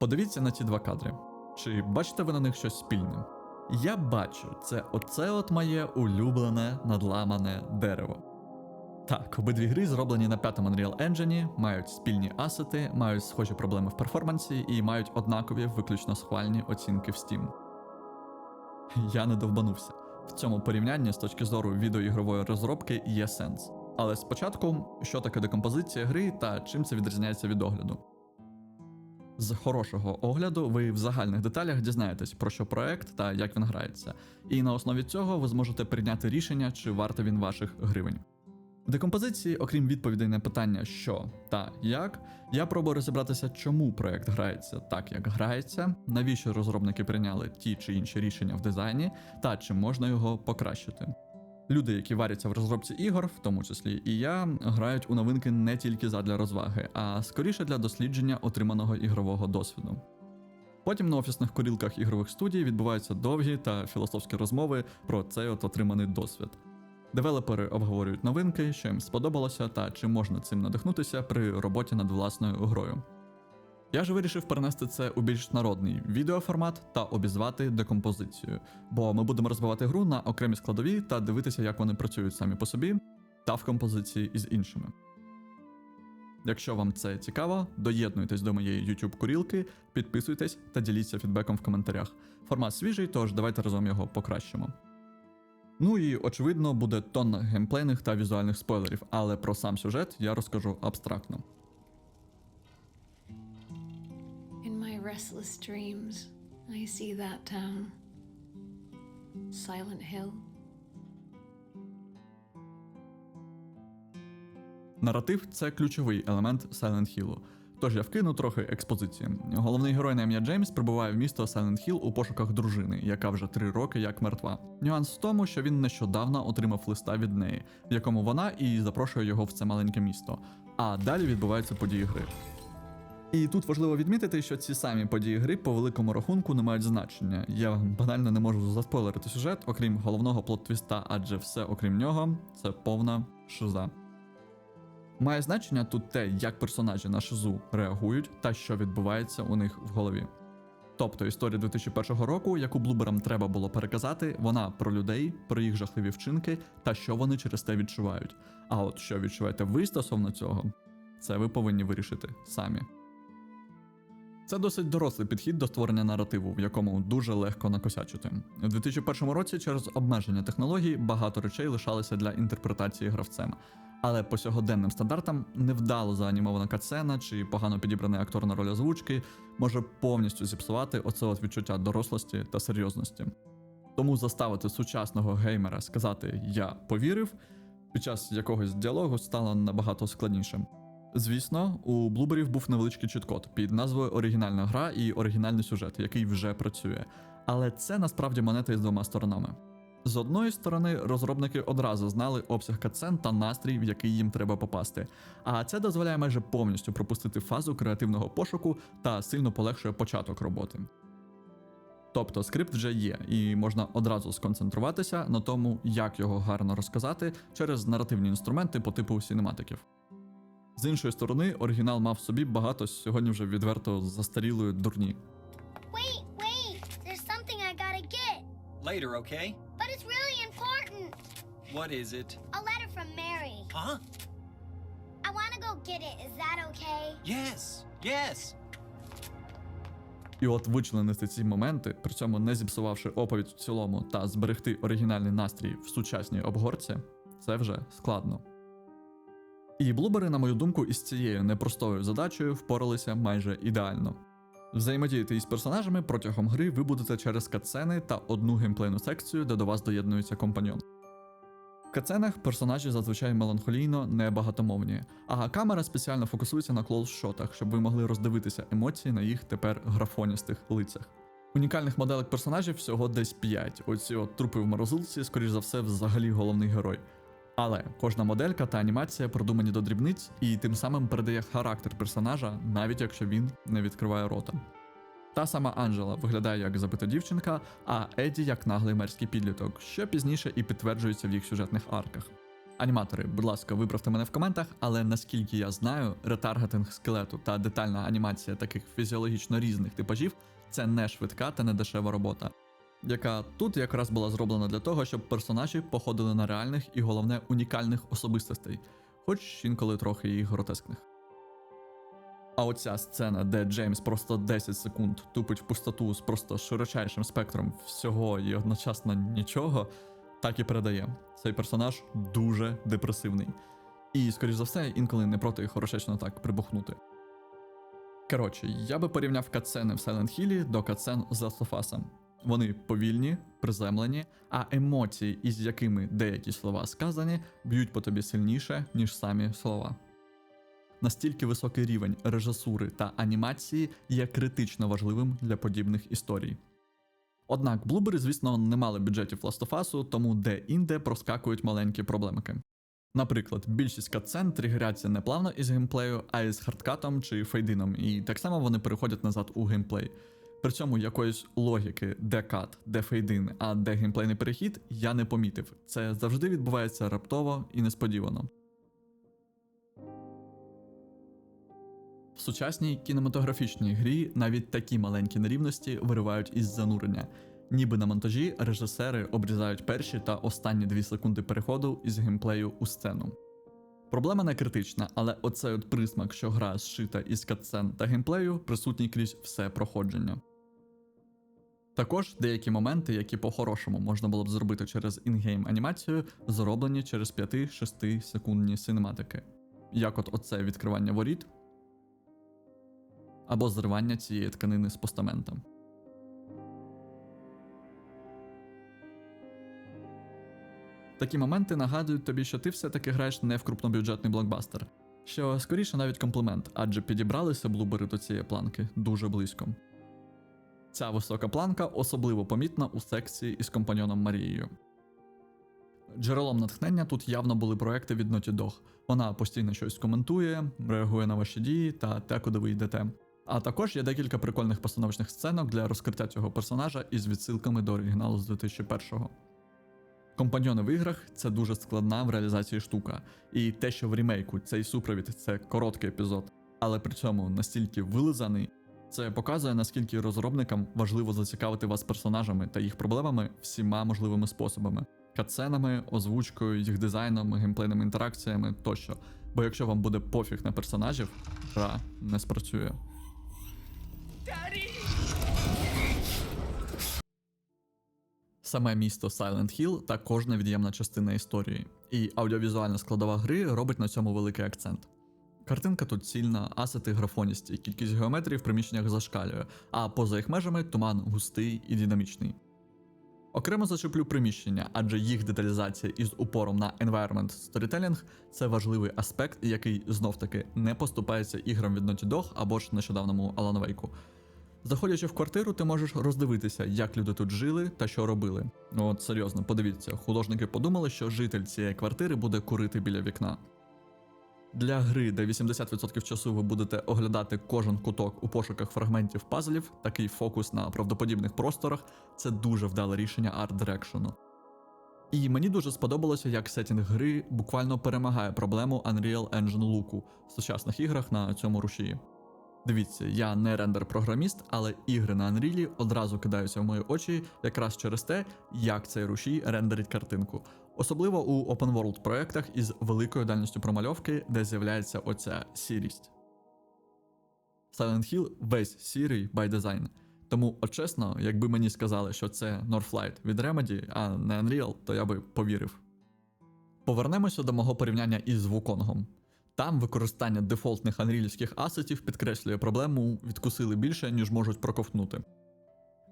Подивіться на ці два кадри. Чи бачите ви на них щось спільне? Я бачу, це оце от моє улюблене надламане дерево. Так, обидві гри зроблені на п'ятому Unreal Engine, мають спільні асети, мають схожі проблеми в перформансі і мають однакові виключно схвальні оцінки в Steam. Я не довбанувся. В цьому порівнянні з точки зору відеоігрової розробки є сенс. Але спочатку, що таке декомпозиція гри та чим це відрізняється від огляду. З хорошого огляду ви в загальних деталях дізнаєтесь про що проект та як він грається, і на основі цього ви зможете прийняти рішення, чи вартий він ваших гривень. Декомпозиції, окрім відповідей на питання, що та як, я пробую розібратися, чому проект грається так, як грається, навіщо розробники прийняли ті чи інші рішення в дизайні, та чи можна його покращити. Люди, які варяться в розробці ігор, в тому числі і я, грають у новинки не тільки задля розваги, а скоріше для дослідження отриманого ігрового досвіду. Потім на офісних курілках ігрових студій відбуваються довгі та філософські розмови про цей от отриманий досвід. Девелопери обговорюють новинки, що їм сподобалося та чи можна цим надихнутися при роботі над власною грою. Я ж вирішив перенести це у більш народний відеоформат та обізвати декомпозицію, бо ми будемо розбивати гру на окремі складові та дивитися, як вони працюють самі по собі, та в композиції із іншими. Якщо вам це цікаво, доєднуйтесь до моєї YouTube курілки, підписуйтесь та діліться фідбеком в коментарях. Формат свіжий, тож давайте разом його покращимо. Ну і очевидно, буде тонна геймплейних та візуальних спойлерів, але про сам сюжет я розкажу абстрактно. Restless dreams, I see that town. Silent Hill. Наратив це ключовий елемент Silent Hill. Тож я вкину трохи експозиції. Головний герой на ім'я Джеймс прибуває в місто Silent Hill у пошуках дружини, яка вже три роки як мертва. Нюанс в тому, що він нещодавно отримав листа від неї, в якому вона і запрошує його в це маленьке місто. А далі відбуваються події гри. І тут важливо відмітити, що ці самі події гри по великому рахунку не мають значення. Я банально не можу заспойлерити сюжет, окрім головного плот-твіста, адже все окрім нього це повна шиза. Має значення тут те, як персонажі на шизу реагують та що відбувається у них в голові. Тобто історія 2001 року, яку блуберам треба було переказати, вона про людей, про їх жахливі вчинки та що вони через те відчувають. А от що відчуваєте ви стосовно цього, це ви повинні вирішити самі. Це досить дорослий підхід до створення наративу, в якому дуже легко накосячити. У 2001 році через обмеження технологій багато речей лишалися для інтерпретації гравцем. Але по сьогоденним стандартам невдало заанімована катсцена чи погано підібраний актор на роль озвучки може повністю зіпсувати оце от відчуття дорослості та серйозності. Тому заставити сучасного геймера сказати Я повірив під час якогось діалогу стало набагато складніше. Звісно, у блуберів був невеличкий чіткод під назвою Оригінальна гра і оригінальний сюжет, який вже працює. Але це насправді монета із двома сторонами. З одної сторони, розробники одразу знали обсяг катсцен та настрій, в який їм треба попасти. А це дозволяє майже повністю пропустити фазу креативного пошуку та сильно полегшує початок роботи. Тобто скрипт вже є, і можна одразу сконцентруватися на тому, як його гарно розказати через наративні інструменти по типу сінематиків. З іншої сторони, оригінал мав в собі багато сьогодні вже відверто застарілої дурні. Wait, wait! There's something I gotta get. Later, okay? But it's really important. What is it? A letter from Mary. Huh? I wanna go get it. Is that okay? Yes, yes. І от вичленити ці моменти, при цьому не зіпсувавши оповідь в цілому та зберегти оригінальний настрій в сучасній обгорці, це вже складно. І блубери, на мою думку, із цією непростою задачею впоралися майже ідеально. Взаємодіяти із персонажами протягом гри ви будете через катсцени та одну геймплейну секцію, де до вас доєднується компаньон. В катсценах персонажі зазвичай меланхолійно небагатомовні, а камера спеціально фокусується на клоус-шотах, щоб ви могли роздивитися емоції на їх тепер графоністих лицях. Унікальних моделек персонажів всього десь 5. Оці от трупи в морозилці, скоріш за все, взагалі головний герой. Але кожна моделька та анімація продумані до дрібниць і тим самим передає характер персонажа, навіть якщо він не відкриває рота. Та сама Анджела виглядає як забита дівчинка, а Еді як наглий мерський підліток, що пізніше і підтверджується в їх сюжетних арках. Аніматори, будь ласка, виправте мене в коментах, але наскільки я знаю, ретаргетинг скелету та детальна анімація таких фізіологічно різних типажів це не швидка та не дешева робота, яка тут якраз була зроблена для того, щоб персонажі походили на реальних і головне унікальних особистостей, хоч інколи трохи і гротескних. А оця сцена, де Джеймс просто 10 секунд тупить в пустоту з просто широчайшим спектром всього і одночасно нічого, так і передає. Цей персонаж дуже депресивний. І, скоріш за все, інколи не проти хорошечно так прибухнути. Коротше, я би порівняв катсцени в Silent Hill до катсцен з Last of Us. Вони повільні, приземлені, а емоції, із якими деякі слова сказані, б'ють по тобі сильніше, ніж самі слова. Настільки високий рівень режисури та анімації є критично важливим для подібних історій. Однак блубери, звісно, не мали бюджетів Last Us, тому де-інде проскакують маленькі проблемки. Наприклад, більшість катсцен тригеряться не плавно із геймплею, а із хардкатом чи фейдином, і так само вони переходять назад у геймплей. При цьому якоїсь логіки, де кат, де фейдин, а де геймплейний перехід, я не помітив. Це завжди відбувається раптово і несподівано. В сучасній кінематографічній грі навіть такі маленькі нерівності виривають із занурення. Ніби на монтажі режисери обрізають перші та останні дві секунди переходу із геймплею у сцену. Проблема не критична, але оцей от присмак, що гра зшита із катсцен та геймплею, присутній крізь все проходження. Також деякі моменти, які по-хорошому можна було б зробити через інгейм анімацію, зроблені через 5-6 секундні синематики. Як от оце відкривання воріт або зривання цієї тканини з постаментом. Такі моменти нагадують тобі, що ти все-таки граєш не в крупнобюджетний блокбастер, що скоріше навіть комплімент, адже підібралися блубери до цієї планки дуже близько. Ця висока планка особливо помітна у секції із компаньоном Марією. Джерелом натхнення тут явно були проекти від Naughty Dog. Вона постійно щось коментує, реагує на ваші дії та те, куди ви йдете. А також є декілька прикольних постановочних сценок для розкриття цього персонажа із відсилками до оригіналу з 2001-го. Компаньони в іграх це дуже складна в реалізації штука, і те, що в ремейку цей супровід це короткий епізод, але при цьому настільки вилизаний, це показує наскільки розробникам важливо зацікавити вас персонажами та їх проблемами всіма можливими способами: катсценами, озвучкою, їх дизайном, геймплейними інтеракціями тощо. Бо якщо вам буде пофіг на персонажів, гра не спрацює. Саме місто Silent Hill та кожна від'ємна частина історії, і аудіовізуальна складова гри робить на цьому великий акцент. Картинка тут цільна, асети графоністі, кількість геометрії в приміщеннях зашкалює, а поза їх межами туман густий і динамічний. Окремо зачеплю приміщення, адже їх деталізація із упором на environment storytelling – це важливий аспект, який знов-таки не поступається іграм від Naughty Dog або ж нещодавному Alan Wake. Заходячи в квартиру, ти можеш роздивитися, як люди тут жили та що робили. От серйозно, подивіться, художники подумали, що житель цієї квартири буде курити біля вікна. Для гри, де 80% часу ви будете оглядати кожен куток у пошуках фрагментів пазлів, такий фокус на правдоподібних просторах це дуже вдале рішення арт-дирекшену. І мені дуже сподобалося, як сетінг гри буквально перемагає проблему Unreal Engine луку в сучасних іграх на цьому рушії. Дивіться, я не рендер-програміст, але ігри на Unreal одразу кидаються в мої очі якраз через те, як цей рушій рендерить картинку. Особливо у open world проектах із великою дальністю промальовки, де з'являється оця сірість. Silent Hill весь сірий by design. Тому, от чесно, якби мені сказали, що це Northlight від Remedy, а не Unreal, то я би повірив. Повернемося до мого порівняння із Вуконгом. Там використання дефолтних анрілівських асетів підкреслює проблему, відкусили більше, ніж можуть проковтнути.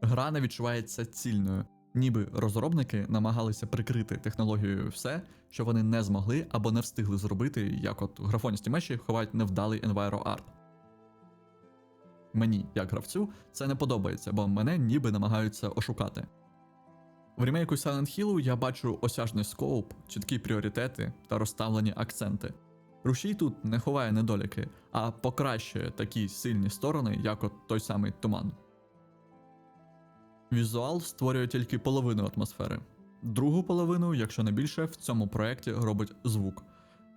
Гра не відчувається цільною, ніби розробники намагалися прикрити технологією все, що вони не змогли або не встигли зробити, як от графоністі меші ховають невдалий Enviro Мені, як гравцю, це не подобається, бо мене ніби намагаються ошукати. В ремейку Silent Hill я бачу осяжний скоуп, чіткі пріоритети та розставлені акценти. Рушій тут не ховає недоліки, а покращує такі сильні сторони, як от той самий туман. Візуал створює тільки половину атмосфери. Другу половину, якщо не більше, в цьому проєкті робить звук.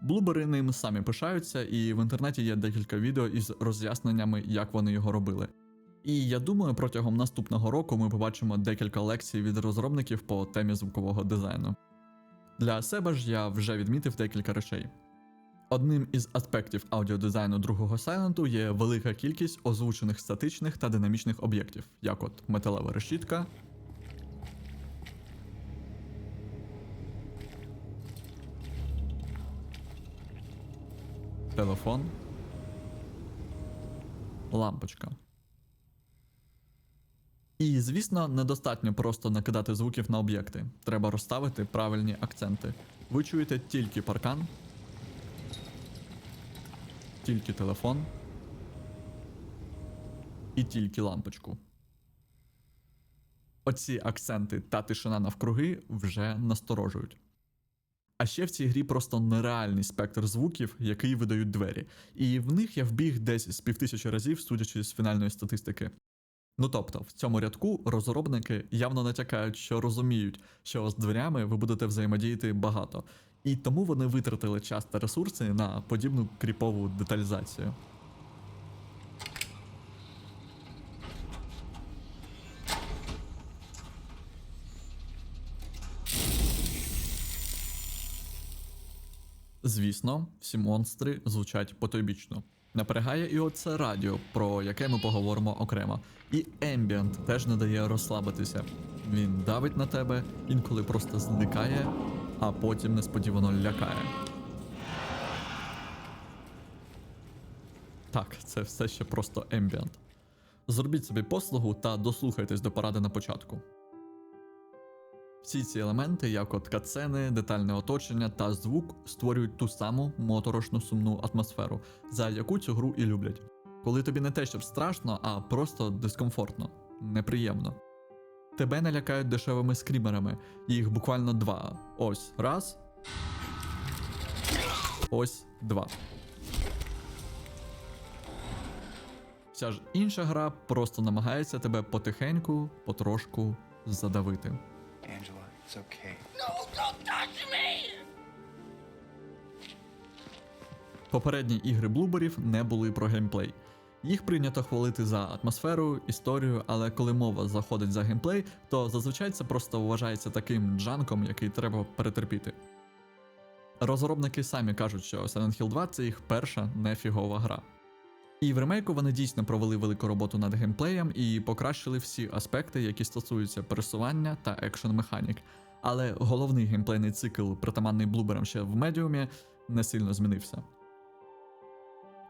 Блубери ним самі пишаються, і в інтернеті є декілька відео із роз'ясненнями, як вони його робили. І я думаю, протягом наступного року ми побачимо декілька лекцій від розробників по темі звукового дизайну. Для себе ж я вже відмітив декілька речей. Одним із аспектів аудіодизайну другого Сайленту є велика кількість озвучених статичних та динамічних об'єктів, як от металева решітка, телефон, лампочка. І, звісно, недостатньо просто накидати звуків на об'єкти. Треба розставити правильні акценти. Ви чуєте тільки паркан, тільки телефон і тільки лампочку. Оці акценти та тишина навкруги вже насторожують. А ще в цій грі просто нереальний спектр звуків, який видають двері, і в них я вбіг десь з півтисячі разів, судячи з фінальної статистики. Ну тобто, в цьому рядку розробники явно натякають, що розуміють, що з дверями ви будете взаємодіяти багато, і тому вони витратили час та ресурси на подібну кріпову деталізацію. Звісно, всі монстри звучать потойбічно. Напрягає і оце радіо, про яке ми поговоримо окремо. І ембіант теж не дає розслабитися. Він давить на тебе, інколи просто зникає, а потім несподівано лякає. Так, це все ще просто ембіант. Зробіть собі послугу та дослухайтесь до поради на початку. Всі ці елементи, як от катсцени, детальне оточення та звук, створюють ту саму моторошну сумну атмосферу, за яку цю гру і люблять. Коли тобі не те, щоб страшно, а просто дискомфортно, неприємно. Тебе не лякають дешевими скрімерами, їх буквально два. Ось раз. Ось два. Вся ж інша гра просто намагається тебе потихеньку, потрошку задавити. Angela, it's okay. Попередні ігри блуберів не були про геймплей. Їх прийнято хвалити за атмосферу, історію, але коли мова заходить за геймплей, то зазвичай це просто вважається таким джанком, який треба перетерпіти. Розробники самі кажуть, що Silent Hill 2 це їх перша нефігова гра. І в ремейку вони дійсно провели велику роботу над геймплеєм і покращили всі аспекти, які стосуються пересування та екшн механік. Але головний геймплейний цикл, притаманний блуберам ще в медіумі, не сильно змінився.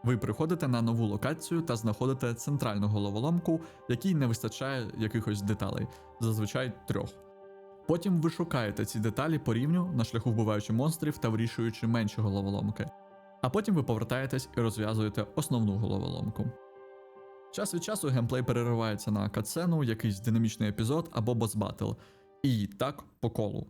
Ви приходите на нову локацію та знаходите центральну головоломку, якій не вистачає якихось деталей, зазвичай трьох. Потім ви шукаєте ці деталі по рівню на шляху вбиваючи монстрів та вирішуючи менші головоломки. А потім ви повертаєтесь і розв'язуєте основну головоломку. Час від часу геймплей переривається на катсцену, якийсь динамічний епізод або босбатл. І так по колу.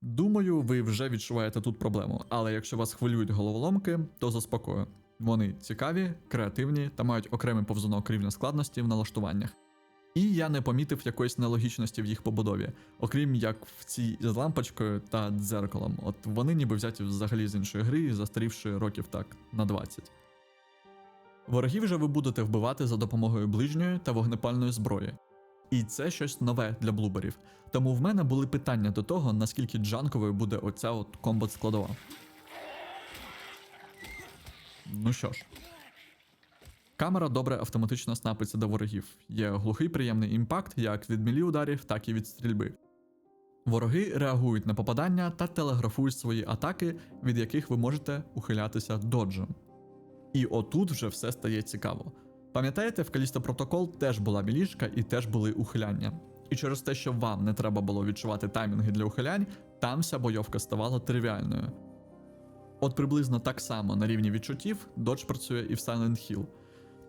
Думаю, ви вже відчуваєте тут проблему, але якщо вас хвилюють головоломки, то заспокою. Вони цікаві, креативні та мають окремий повзунок рівня складності в налаштуваннях. І я не помітив якоїсь нелогічності в їх побудові, окрім як в цій з лампочкою та дзеркалом. От вони ніби взяті взагалі з іншої гри, застарівши років так на 20. Ворогів же ви будете вбивати за допомогою ближньої та вогнепальної зброї. І це щось нове для блуберів. Тому в мене були питання до того, наскільки джанковою буде оця от комбат складова. Ну що ж. Камера добре автоматично снапиться до ворогів. Є глухий приємний імпакт як від мілі ударів, так і від стрільби. Вороги реагують на попадання та телеграфують свої атаки, від яких ви можете ухилятися доджем. І отут вже все стає цікаво. Пам'ятаєте, в Калісто Протокол теж була біліжка і теж були ухиляння. І через те, що вам не треба було відчувати таймінги для ухилянь, там вся бойовка ставала тривіальною. От приблизно так само на рівні відчуттів додж працює і в Silent Hill.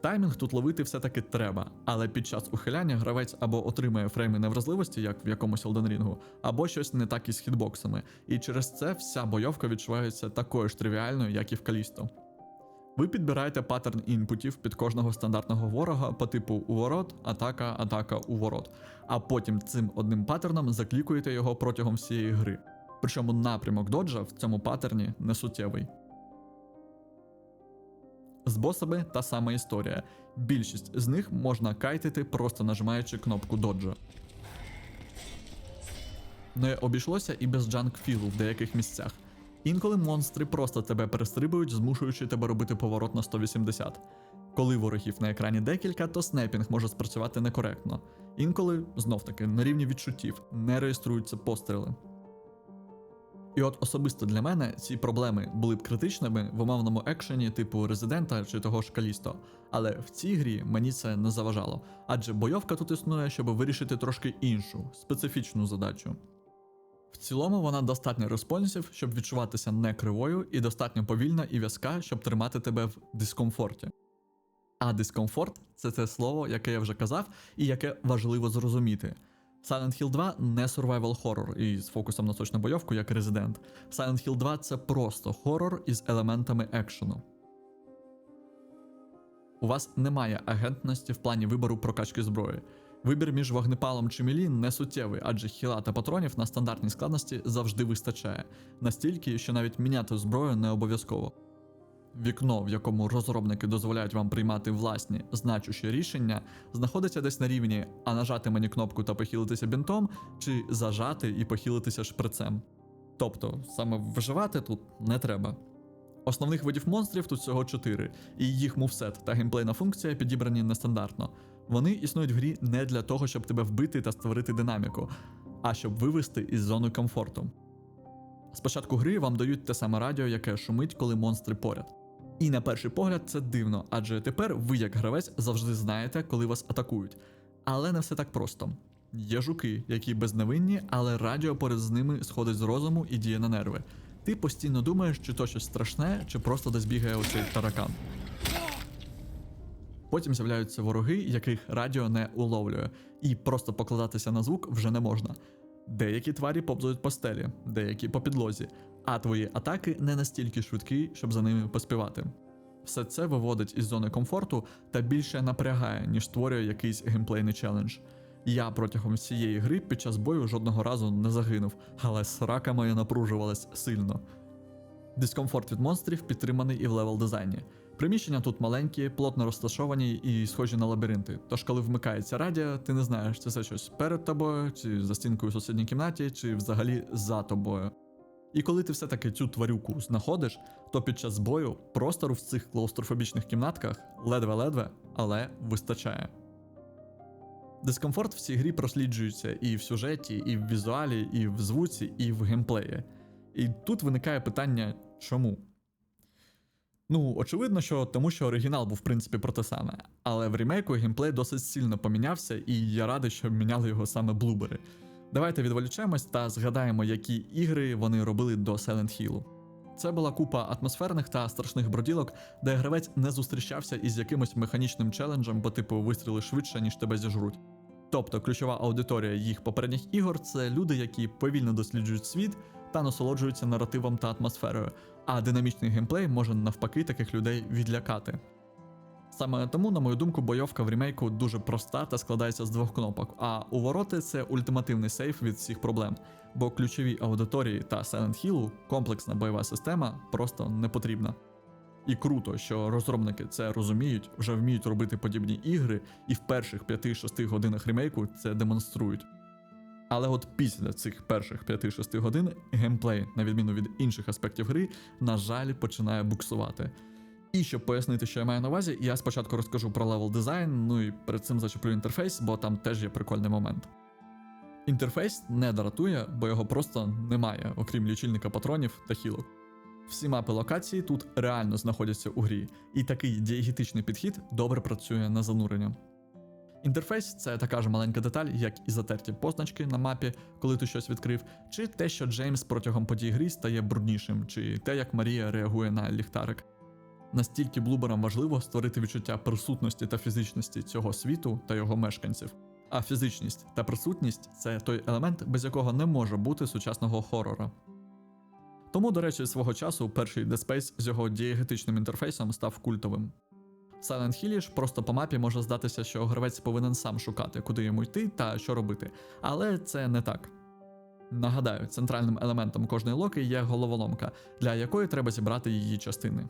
Таймінг тут ловити все-таки треба, але під час ухиляння гравець або отримає фрейми невразливості, як в якомусь Ring, або щось не так із хітбоксами, і через це вся бойовка відчувається такою ж тривіальною, як і в Калісто. Ви підбираєте паттерн інпутів під кожного стандартного ворога по типу уворот, атака, атака, уворот, а потім цим одним паттерном заклікуєте його протягом всієї гри. Причому напрямок доджа в цьому паттерні не суттєвий. З босами та сама історія. Більшість з них можна кайтити, просто нажимаючи кнопку доджа. Не обійшлося і без джанк-філу в деяких місцях. Інколи монстри просто тебе перестрибують, змушуючи тебе робити поворот на 180. Коли ворогів на екрані декілька, то снайпінг може спрацювати некоректно. Інколи, знов таки, на рівні відчуттів не реєструються постріли. І от особисто для мене ці проблеми були б критичними в умовному екшені типу Резидента чи того ж Калісто, але в цій грі мені це не заважало, адже бойовка тут існує, щоб вирішити трошки іншу, специфічну задачу. В цілому вона достатньо респонсів, щоб відчуватися не кривою, і достатньо повільна і в'язка, щоб тримати тебе в дискомфорті. А дискомфорт це те слово, яке я вже казав, і яке важливо зрозуміти. Silent Hill 2 не survival horror із фокусом на точну бойовку, як Resident. Silent Hill 2 це просто хорор із елементами екшену. У вас немає агентності в плані вибору прокачки зброї. Вибір між вогнепалом чи мілі не суттєвий, адже хіла та патронів на стандартній складності завжди вистачає, настільки, що навіть міняти зброю не обов'язково. Вікно, в якому розробники дозволяють вам приймати власні значущі рішення, знаходиться десь на рівні, а нажати мені кнопку та похилитися бінтом, чи зажати і похилитися шприцем. Тобто, саме виживати тут не треба. Основних видів монстрів тут всього 4, і їх мувсет та геймплейна функція підібрані нестандартно. Вони існують в грі не для того, щоб тебе вбити та створити динаміку, а щоб вивести із зони комфорту. Спочатку гри вам дають те саме радіо, яке шумить, коли монстри поряд. І на перший погляд це дивно, адже тепер ви, як гравець, завжди знаєте, коли вас атакують. Але не все так просто. Є жуки, які безневинні, але радіо поряд з ними сходить з розуму і діє на нерви. Ти постійно думаєш, чи то щось страшне, чи просто десь бігає оцей таракан. Потім з'являються вороги, яких радіо не уловлює, і просто покладатися на звук вже не можна. Деякі тварі повзують по стелі, деякі по підлозі, а твої атаки не настільки швидкі, щоб за ними поспівати. Все це виводить із зони комфорту та більше напрягає, ніж створює якийсь геймплейний челендж. Я протягом всієї гри під час бою жодного разу не загинув, але срака моя напружувалась сильно. Дискомфорт від монстрів підтриманий і в левел дизайні. Приміщення тут маленькі, плотно розташовані і схожі на лабіринти. Тож, коли вмикається радіо, ти не знаєш, чи це щось перед тобою, чи за стінкою в сусідній кімнаті, чи взагалі за тобою. І коли ти все-таки цю тварюку знаходиш, то під час бою простору в цих клаустрофобічних кімнатках ледве-ледве, але вистачає. Дискомфорт в цій грі просліджується і в сюжеті, і в візуалі, і в звуці, і в геймплеї. І тут виникає питання, чому? Ну, очевидно, що тому, що оригінал був в принципі про те саме. Але в ремейку геймплей досить сильно помінявся, і я радий, що міняли його саме блубери. Давайте відволічемось та згадаємо, які ігри вони робили до Silent Hill. Це була купа атмосферних та страшних броділок, де гравець не зустрічався із якимось механічним челенджем, по типу вистріли швидше, ніж тебе зіжруть. Тобто ключова аудиторія їх попередніх ігор це люди, які повільно досліджують світ та насолоджуються наративом та атмосферою, а динамічний геймплей може навпаки таких людей відлякати. Саме тому, на мою думку, бойовка в ремейку дуже проста та складається з двох кнопок. А увороти це ультимативний сейф від всіх проблем, бо ключовій аудиторії та Silent Hill комплексна бойова система просто не потрібна. І круто, що розробники це розуміють, вже вміють робити подібні ігри, і в перших 5-6 годинах ремейку це демонструють. Але от після цих перших 5-6 годин геймплей, на відміну від інших аспектів гри, на жаль, починає буксувати. І щоб пояснити, що я маю на увазі, я спочатку розкажу про левел дизайн, ну і перед цим зачеплю інтерфейс, бо там теж є прикольний момент. Інтерфейс не дратує, бо його просто немає, окрім лічильника патронів та хілок. Всі мапи локації тут реально знаходяться у грі, і такий дієгетичний підхід добре працює на занурення. Інтерфейс це така ж маленька деталь, як і затерті позначки на мапі, коли ти щось відкрив, чи те, що Джеймс протягом подій гри стає бруднішим, чи те, як Марія реагує на ліхтарик. Настільки блуберам важливо створити відчуття присутності та фізичності цього світу та його мешканців. А фізичність та присутність це той елемент, без якого не може бути сучасного хорора. Тому, до речі, свого часу перший Dead Space з його дієгетичним інтерфейсом став культовим. Silent Hill ж просто по мапі може здатися, що гравець повинен сам шукати, куди йому йти та що робити. Але це не так. Нагадаю, центральним елементом кожної локи є головоломка, для якої треба зібрати її частини.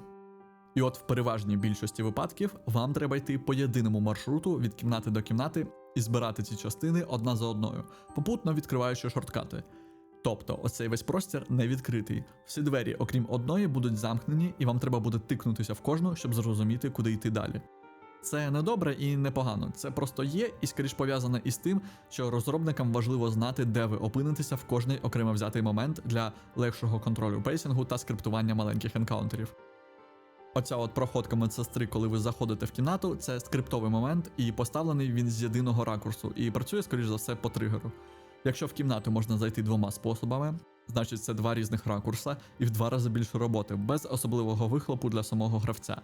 І от в переважній більшості випадків вам треба йти по єдиному маршруту від кімнати до кімнати і збирати ці частини одна за одною, попутно відкриваючи шорткати. Тобто, оцей весь простір не відкритий. Всі двері, окрім одної, будуть замкнені, і вам треба буде тикнутися в кожну, щоб зрозуміти, куди йти далі. Це не добре і не погано. Це просто є і скоріш пов'язане із тим, що розробникам важливо знати, де ви опинитеся в кожний окремо взятий момент для легшого контролю пейсингу та скриптування маленьких енкаунтерів. Оця от проходка медсестри, коли ви заходите в кімнату, це скриптовий момент, і поставлений він з єдиного ракурсу, і працює, скоріш за все, по тригеру. Якщо в кімнату можна зайти двома способами, значить це два різних ракурса і в два рази більше роботи, без особливого вихлопу для самого гравця.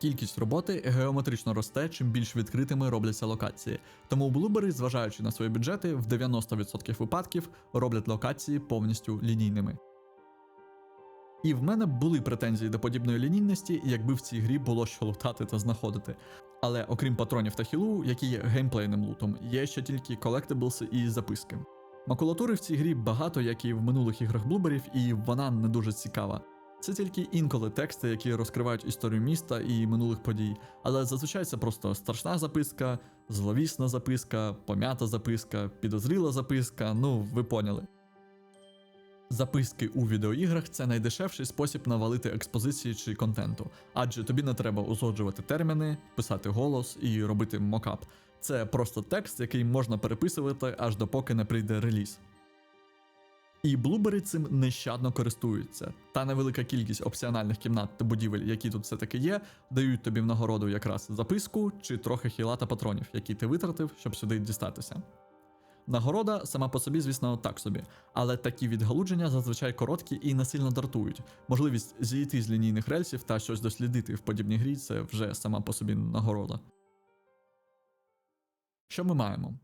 Кількість роботи геометрично росте, чим більш відкритими робляться локації. Тому блубери, зважаючи на свої бюджети, в 90% випадків роблять локації повністю лінійними. І в мене були претензії до подібної лінійності, якби в цій грі було що лутати та знаходити. Але окрім патронів та хілу, які є геймплейним лутом, є ще тільки колектиблси і записки. Макулатури в цій грі багато, як і в минулих іграх блуберів, і вона не дуже цікава. Це тільки інколи тексти, які розкривають історію міста і минулих подій, але зазвичай це просто страшна записка, зловісна записка, пом'ята записка, підозріла записка, ну ви поняли. Записки у відеоіграх це найдешевший спосіб навалити експозиції чи контенту, адже тобі не треба узгоджувати терміни, писати голос і робити мокап. Це просто текст, який можна переписувати аж допоки не прийде реліз. І блубери цим нещадно користуються. Та невелика кількість опціональних кімнат та будівель, які тут все-таки є, дають тобі в нагороду якраз записку чи трохи хіла та патронів, які ти витратив, щоб сюди дістатися. Нагорода сама по собі, звісно, так собі, але такі відгалудження зазвичай короткі і не сильно дратують. Можливість зійти з лінійних рельсів та щось дослідити в подібній грі це вже сама по собі нагорода. Що ми маємо?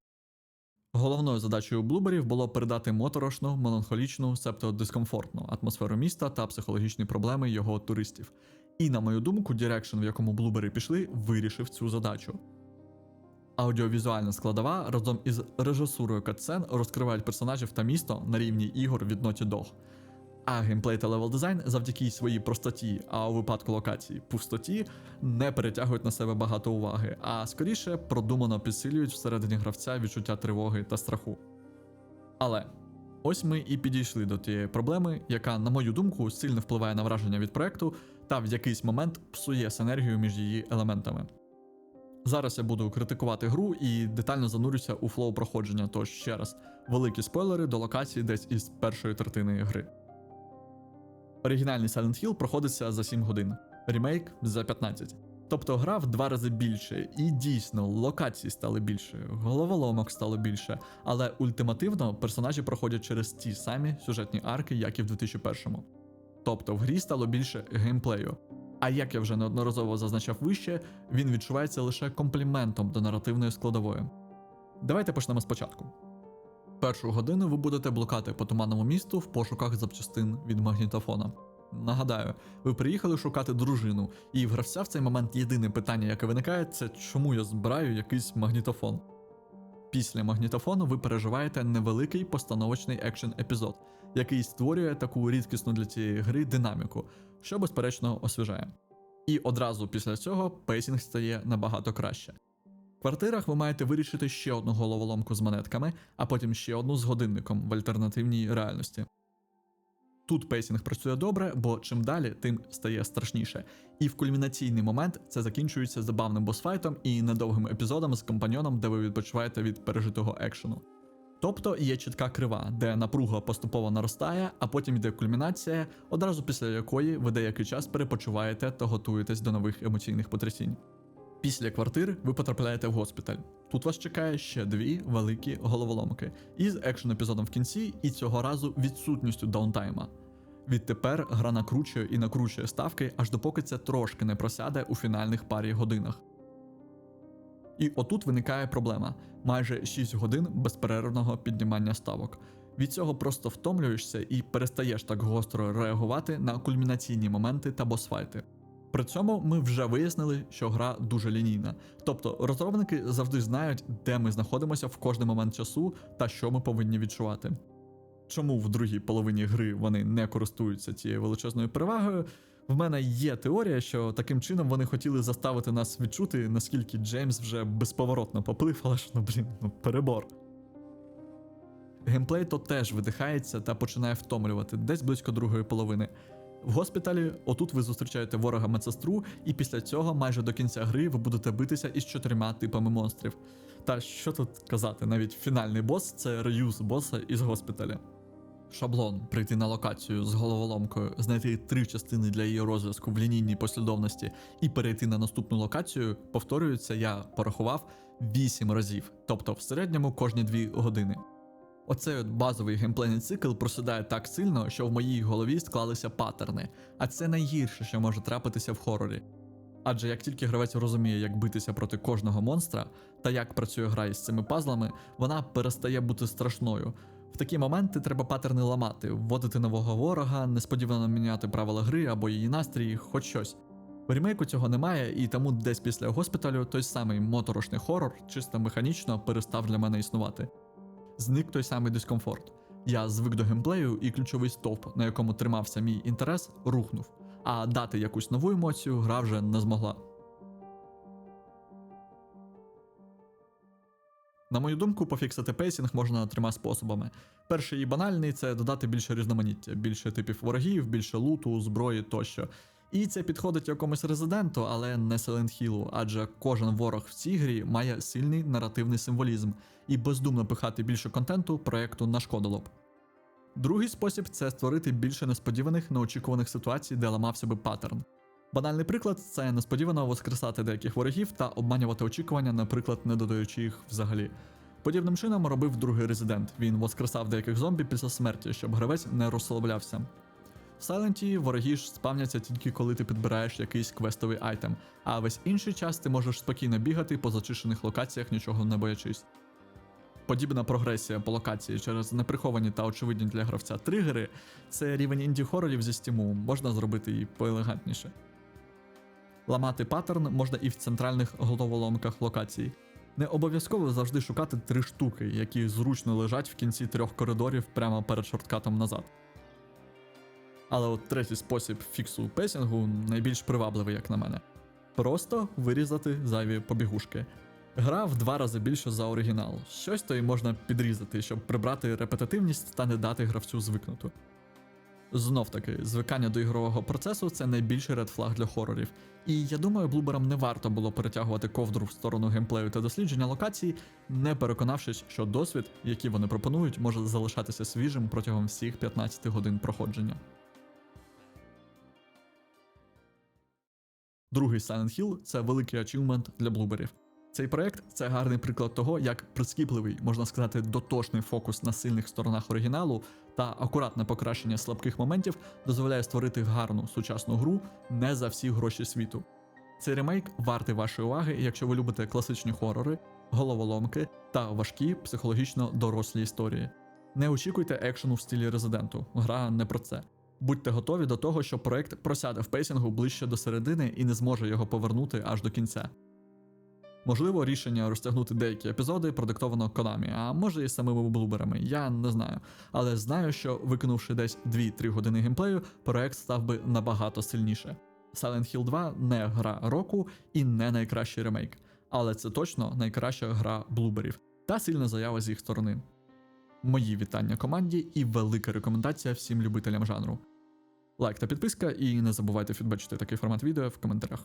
Головною задачею блуберів було передати моторошну, меланхолічну, себто дискомфортну атмосферу міста та психологічні проблеми його туристів. І, на мою думку, дирекшн, в якому блубери пішли, вирішив цю задачу. Аудіовізуальна складова разом із режисурою катсцен розкривають персонажів та місто на рівні ігор від Naughty Dog. А геймплей та левел дизайн завдяки своїй простоті, а у випадку локації пустоті, не перетягують на себе багато уваги, а скоріше продумано підсилюють всередині гравця відчуття тривоги та страху. Але ось ми і підійшли до тієї проблеми, яка, на мою думку, сильно впливає на враження від проекту та в якийсь момент псує синергію між її елементами. Зараз я буду критикувати гру і детально занурюся у флоу проходження, тож ще раз, великі спойлери до локації десь із першої третини гри. Оригінальний Silent Hill проходиться за 7 годин, ремейк за 15. Тобто гра в два рази більше, і дійсно локацій стали більше, головоломок стало більше, але ультимативно персонажі проходять через ті самі сюжетні арки, як і в 2001-му. Тобто в грі стало більше геймплею. А як я вже неодноразово зазначав вище, він відчувається лише компліментом до наративної складової. Давайте почнемо спочатку. Першу годину ви будете блукати по туманному місту в пошуках запчастин від магнітофона. Нагадаю, ви приїхали шукати дружину, і в гравця в цей момент єдине питання, яке виникає, це чому я збираю якийсь магнітофон. Після магнітофону ви переживаєте невеликий постановочний екшен епізод, який створює таку рідкісну для цієї гри динаміку, що безперечно освіжає. І одразу після цього пейсінг стає набагато краще. В квартирах ви маєте вирішити ще одну головоломку з монетками, а потім ще одну з годинником в альтернативній реальності. Тут пейсінг працює добре, бо чим далі, тим стає страшніше. І в кульмінаційний момент це закінчується забавним босфайтом і недовгим епізодом з компаньоном, де ви відпочиваєте від пережитого екшену. Тобто є чітка крива, де напруга поступово наростає, а потім йде кульмінація, одразу після якої ви деякий час перепочиваєте та готуєтесь до нових емоційних потрясінь. Після квартир ви потрапляєте в госпіталь. Тут вас чекає ще дві великі головоломки із екшн епізодом в кінці, і цього разу відсутністю даунтайма. Відтепер гра накручує і накручує ставки, аж допоки це трошки не просяде у фінальних парі годинах. І отут виникає проблема: майже 6 годин безперервного піднімання ставок. Від цього просто втомлюєшся і перестаєш так гостро реагувати на кульмінаційні моменти та босфайти. При цьому ми вже вияснили, що гра дуже лінійна. Тобто розробники завжди знають, де ми знаходимося в кожний момент часу та що ми повинні відчувати. Чому в другій половині гри вони не користуються цією величезною перевагою? В мене є теорія, що таким чином вони хотіли заставити нас відчути, наскільки Джеймс вже безповоротно поплив, але ж ну блін, ну перебор. Геймплей то теж видихається та починає втомлювати десь близько другої половини. В госпіталі отут ви зустрічаєте ворога медсестру, і після цього майже до кінця гри ви будете битися із чотирма типами монстрів. Та що тут казати, навіть фінальний бос це реюз боса із госпіталя. Шаблон прийти на локацію з головоломкою, знайти три частини для її розв'язку в лінійній послідовності і перейти на наступну локацію, повторюється, я порахував 8 разів, тобто в середньому кожні 2 години. Оцей от базовий геймплейний цикл просідає так сильно, що в моїй голові склалися паттерни, а це найгірше, що може трапитися в хорорі. Адже як тільки гравець розуміє, як битися проти кожного монстра та як працює гра із цими пазлами, вона перестає бути страшною. В такі моменти треба паттерни ламати, вводити нового ворога, несподівано міняти правила гри або її настрій, хоч щось. В ремейку цього немає, і тому десь після госпіталю той самий моторошний хорор чисто механічно перестав для мене існувати. Зник той самий дискомфорт. Я звик до геймплею, і ключовий стовп, на якому тримався мій інтерес, рухнув, а дати якусь нову емоцію гра вже не змогла. На мою думку, пофіксити пейсінг можна трьома способами. Перший і банальний це додати більше різноманіття, більше типів ворогів, більше луту, зброї тощо. І це підходить якомусь резиденту, але не Silent Hill, адже кожен ворог в цій грі має сильний наративний символізм, і бездумно пихати більше контенту проекту нашкодило б. Другий спосіб це створити більше несподіваних неочікуваних ситуацій, де ламався би паттерн. Банальний приклад це несподівано воскресати деяких ворогів та обманювати очікування, наприклад, не додаючи їх взагалі. Подібним чином робив другий резидент. Він воскресав деяких зомбі після смерті, щоб гравець не розслаблявся. В Сайленті вороги ж спавняться тільки коли ти підбираєш якийсь квестовий айтем, а весь інший час ти можеш спокійно бігати по зачищених локаціях, нічого не боячись. Подібна прогресія по локації через неприховані та очевидні для гравця тригери це рівень інді-хорорів зі стіму, можна зробити і поелегантніше. Ламати паттерн можна і в центральних головоломках локацій. Не обов'язково завжди шукати три штуки, які зручно лежать в кінці трьох коридорів прямо перед шорткатом назад. Але от третій спосіб фіксу песінгу найбільш привабливий, як на мене. Просто вирізати зайві побігушки. Гра в два рази більше за оригінал. Щось то й можна підрізати, щоб прибрати репетитивність та не дати гравцю звикнути. Знов таки, звикання до ігрового процесу це найбільший редфлаг для хорорів. І я думаю, блуберам не варто було перетягувати ковдру в сторону геймплею та дослідження локацій, не переконавшись, що досвід, який вони пропонують, може залишатися свіжим протягом всіх 15 годин проходження. Другий Silent Hill це великий ачівмент для блуберів. Цей проект це гарний приклад того, як прискіпливий, можна сказати, дотошний фокус на сильних сторонах оригіналу та акуратне покращення слабких моментів дозволяє створити гарну сучасну гру не за всі гроші світу. Цей ремейк вартий вашої уваги, якщо ви любите класичні хорори, головоломки та важкі психологічно дорослі історії. Не очікуйте екшену в стилі резиденту, гра не про це. Будьте готові до того, що проект просяде в пейсінгу ближче до середини і не зможе його повернути аж до кінця. Можливо, рішення розтягнути деякі епізоди продиктовано Konami, а може і самими блуберами, я не знаю. Але знаю, що викинувши десь 2-3 години геймплею, проект став би набагато сильніше. Silent Hill 2 не гра року і не найкращий ремейк, але це точно найкраща гра блуберів та сильна заява з їх сторони. Мої вітання команді і велика рекомендація всім любителям жанру. Лайк та підписка, і не забувайте фідбачити такий формат відео в коментарях.